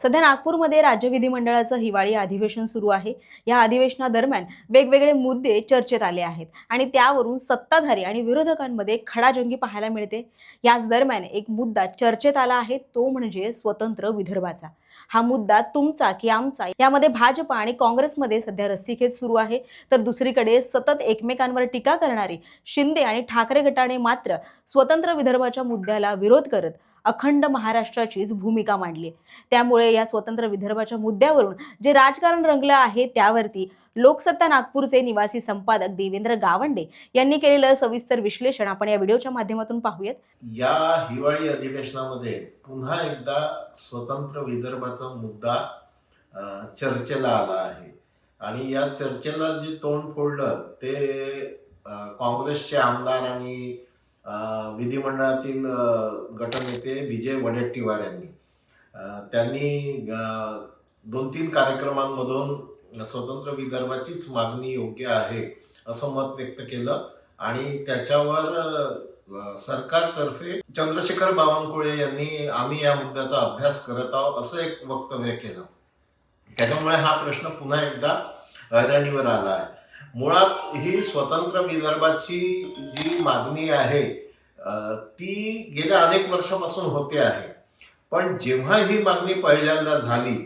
सध्या नागपूरमध्ये राज्य विधिमंडळाचं हिवाळी अधिवेशन सुरू आहे. या अधिवेशनादरम्यान वेगवेगळे मुद्दे चर्चेत आले आहेत आणि त्यावरून सत्ताधारी आणि विरोधकांमध्ये खडाजंगी पाहायला मिळते. याच दरम्यान एक मुद्दा चर्चेत आला आहे तो म्हणजे स्वतंत्र विदर्भाचा. हा मुद्दा तुमचा की आमचा यामध्ये भाजपा आणि काँग्रेसमध्ये सध्या रस्सीखेच सुरू आहे. तर दुसरीकडे सतत एकमेकांवर टीका करणारी शिंदे आणि ठाकरे गटाने मात्र स्वतंत्र विदर्भाच्या मुद्द्याला विरोध करत अखंड महाराष्ट्राचीच भूमिका मांडली. त्यामुळे या स्वतंत्र विदर्भाच्या मुद्द्यावरून जे राजकारण रंगलं आहे त्यावरती लोकसत्ता नागपूरचे निवासी संपादक देवेंद्र गावंडे यांनी केलेलं सविस्तर विश्लेषण आपण या व्हिडिओच्या माध्यमातून पाहूयात. या हिवाळी अधिवेशनामध्ये पुन्हा एकदा स्वतंत्र विदर्भाचा मुद्दा चर्चेला आला आहे. आणि या चर्चेला जे तोंड फोडलं ते काँग्रेसचे आमदार आणि विधिमंडळातील गटनेते विजय वडेट्टीवार यांनी. त्यांनी दोन तीन कार्यक्रमांमधून स्वतंत्र विदर्भाचीच मागणी योग्य आहे असं मत व्यक्त केलं. आणि त्याच्यावर सरकारतर्फे चंद्रशेखर बावनकुळे यांनी आम्ही या मुद्द्याचा अभ्यास करत आहोत असं एक वक्तव्य केलं. त्याच्यामुळे हा प्रश्न पुन्हा एकदा हैराणीवर आला आहे. मुळात ही स्वतंत्र विदर्भाची जी मागणी आहे ती गेल्या अनेक वर्षापासून होते आहे. पण जेव्हा ही मागणी पहिल्यांदा झाली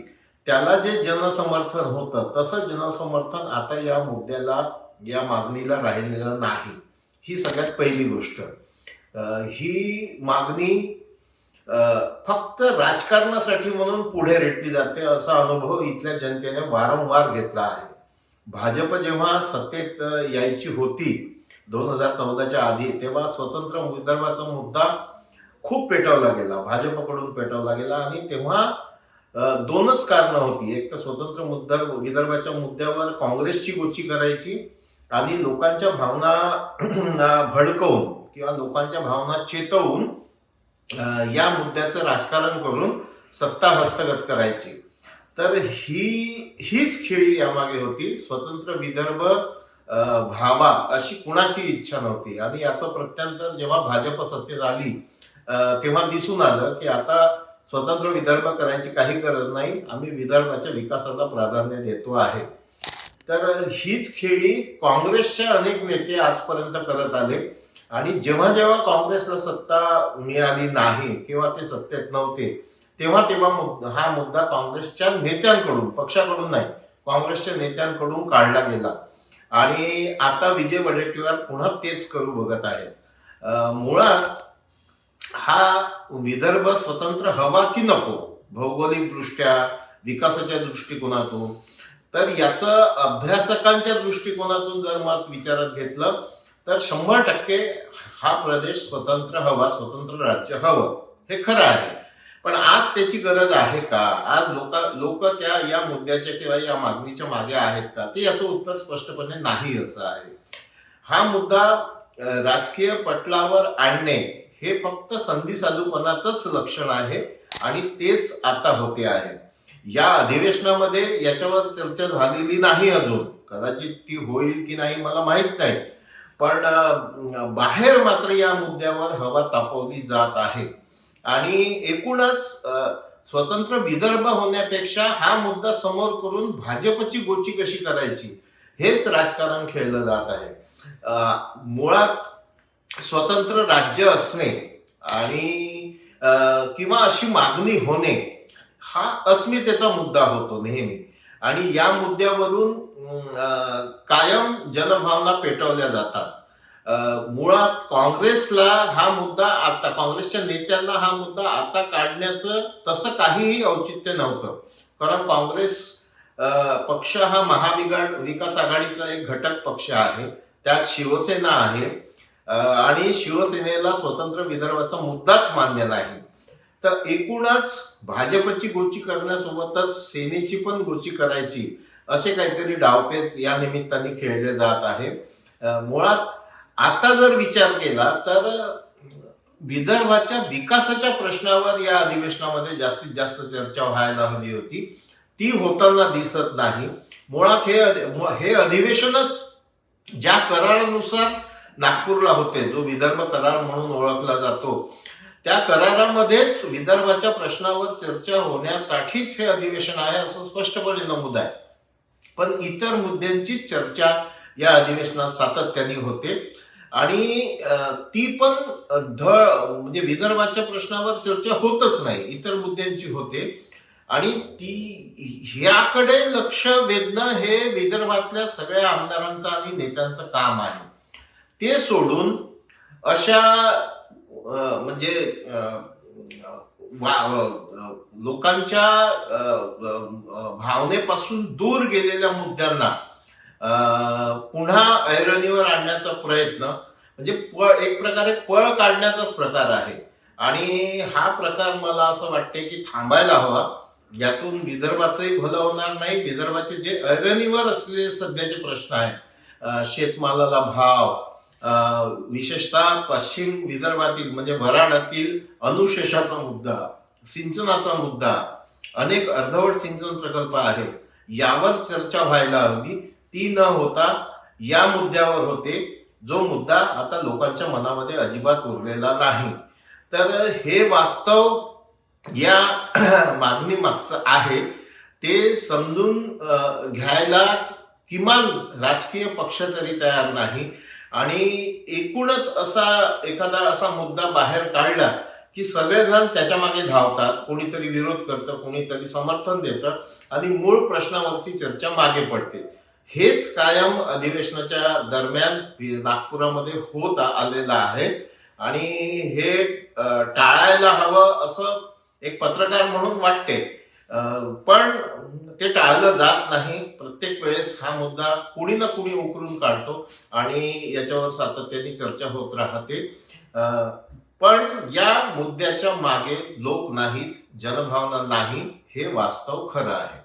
त्याला जे जनसमर्थन होतं तसं जनसमर्थन आता या मुद्द्याला या मागणीला राहिलेलं नाही. ही सगळ्यात पहिली गोष्ट. ही मागणी फक्त राजकारणासाठी म्हणून पुढे रेटली जाते असा अनुभव इथल्या जनतेने वारंवार घेतला आहे. भाजप जेव्हा सत्तेत यायची होती दोन हजार चौदाच्या आधी तेव्हा स्वतंत्र विदर्भाचा मुद्दा खूप पेटवला गेला. भाजपकडून पेटवला गेला आणि तेव्हा दोनच कारणं होती. एक तर स्वतंत्र मुद्दा विदर्भाच्या मुद्द्यावर काँग्रेसची गोची करायची आणि लोकांच्या भावना भडकवून किंवा लोकांच्या भावना चेतवून या मुद्द्याचं राजकारण करून सत्ता हस्तगत करायची. तर ही हीच खेळी यामागे होती स्वतंत्र विदर्भ व्हावा अशी कुणाची इच्छा नव्हती. आणि याचं प्रत्यांतर जेव्हा भाजप सत्तेत आली तेव्हा दिसून आलं की आता स्वतंत्र विदर्भ करायची काही गरज नाही आम्ही विदर्भाच्या विकासाला प्राधान्य देतो आहे. तर हीच खेळी काँग्रेसचे अनेक नेते आजपर्यंत करत आले. आणि जेव्हा जेव्हा काँग्रेसला सत्ता मिळाली नाही किंवा ते सत्तेत नव्हते तेव्हा तेव्हा मुद्दा हा मुद्दा काँग्रेसच्या नेत्यांकडून पक्षाकडून नाही काँग्रेसच्या नेत्यांकडून काढला गेला. आणि आता विजय वडेट्टीवार पुन्हा तेच करू बघत आहेत. मुळात हा विदर्भ स्वतंत्र हवा की नको भौगोलिकदृष्ट्या विकासाच्या दृष्टिकोनातून तर याचं अभ्यासकांच्या दृष्टिकोनातून जर मत विचारात घेतलं तर शंभर टक्के हा प्रदेश स्वतंत्र हवा स्वतंत्र राज्य हवं. हे खरं आहे. पण आज त्याची गरज आहे का? आज लोक लोक त्या या मुद्द्याच्या किंवा या मागणीच्या मागे आहेत का? ते याचं उत्तर स्पष्टपणे नाही असं आहे. हा मुद्दा राजकीय पटलावर आणणे हे फक्त संधी साधूपणाचंच लक्षण आहे आणि तेच आता होते आहे. या अधिवेशनामध्ये याच्यावर चर्चा झालेली नाही अजून. कदाचित ती होईल की नाही मला माहीत नाही. पण बाहेर मात्र या मुद्द्यावर हवा तापवली जात आहे. आणि एकूणच स्वतंत्र विदर्भ होण्यापेक्षा हा मुद्दा समोर करून भाजपची गोची कशी करायची हेच राजकारण खेळलं जात आहे. मुळात स्वतंत्र राज्य असणे आणि किंवा अशी मागणी होणे हा अस्मितेचा मुद्दा होतो नेहमी. आणि या मुद्द्यावरून कायम जनभावना पेटवल्या जातात. मुळात काँग्रेसला हा मुद्दा आता काँग्रेसच्या नेत्यांना हा मुद्दा आता काढण्याचं तसं काहीही औचित्य नव्हतं. कारण काँग्रेस पक्ष हा महाविगा विकास आघाडीचा एक घटक पक्ष आहे. त्यात शिवसेना आहे. आणि शिवसेनेला स्वतंत्र विदर्भाचा मुद्दाच मान्य नाही. तर एकूणच भाजपची गोची करण्यासोबतच सेनेची पण गोची करायची असे काहीतरी डावपेच या निमित्ताने खेळले जात आहे. मुळात आता जर विचार केला तर विदर्भाच्या विकासाच्या प्रश्नावर या अधिवेशनामध्ये जास्तीत जास्त चर्चा व्हायला हवी होती. ती होताना दिसत नाही. मुळात हे हे अधिवेशनच ज्या करारानुसार नागपूरला होते जो विदर्भ करार म्हणून ओळखला जातो त्या करारामध्येच विदर्भाच्या प्रश्नावर चर्चा होण्यासाठीच हे अधिवेशन आहे असं स्पष्टपणे नमूद आहे. पण इतर मुद्द्यांची चर्चा या अधिवेशनात सातत्याने होते. आणि ती पण ध म्हणजे विदर्भाच्या प्रश्नावर चर्चा होतच नाही इतर मुद्द्यांची होते. आणि ती ह्याकडे लक्ष वेधणं हे विदर्भातल्या सगळ्या आमदारांचं आणि नेत्यांचं काम आहे. ते सोडून अशा म्हणजे वा- लोकांच्या भावनेपासून दूर गेलेल्या मुद्द्यांना पुन्हा ऐरणीवर आणण्याचा प्रयत्न म्हणजे पळ एक प्रकारे पळ काढण्याचाच प्रकार आहे. आणि हा प्रकार मला असं वाटते की थांबायला हवा. यातून विदर्भाचंही भलं होणार नाही. विदर्भाचे जे ऐरणीवर असलेले सध्याचे प्रश्न आहेत शेतमालाला भाव विशेषतः पश्चिम विदर्भातील म्हणजे वराडातील अनुशेषाचा मुद्दा सिंचनाचा मुद्दा अनेक अर्धवट सिंचन प्रकल्प आहेत. यावर चर्चा व्हायला हवी. ती न होता या मुद्द्यावर होते जो मुद्दा आता लोकांच्या मनामध्ये अजिबात उरलेला नाही. तर हे वास्तव या मागणी मागचं आहे. ते समजून घ्यायला किमान राजकीय पक्ष तरी तयार नाही. आणि एकूणच असा एखादा असा मुद्दा बाहेर काढला की सगळेजण त्याच्यामागे धावतात कोणीतरी विरोध करतं कोणीतरी समर्थन देतं आणि मूळ प्रश्नावरती चर्चा मागे पडते. हेच कायम अधिवेशनाच्या दरम्यान नागपुरामध्ये होत आलेलं आहे. आणि हे टाळायला हवं असं एक पत्रकार म्हणून वाटते. पण ते टाळलं जात नाही. प्रत्येक वेळेस हा मुद्दा कुणी ना कुणी उकरून काढतो आणि याच्यावर सातत्याने चर्चा होत राहते. पण या मुद्द्याच्या मागे लोक नाहीत जनभावना नाही हे वास्तव खरं आहे.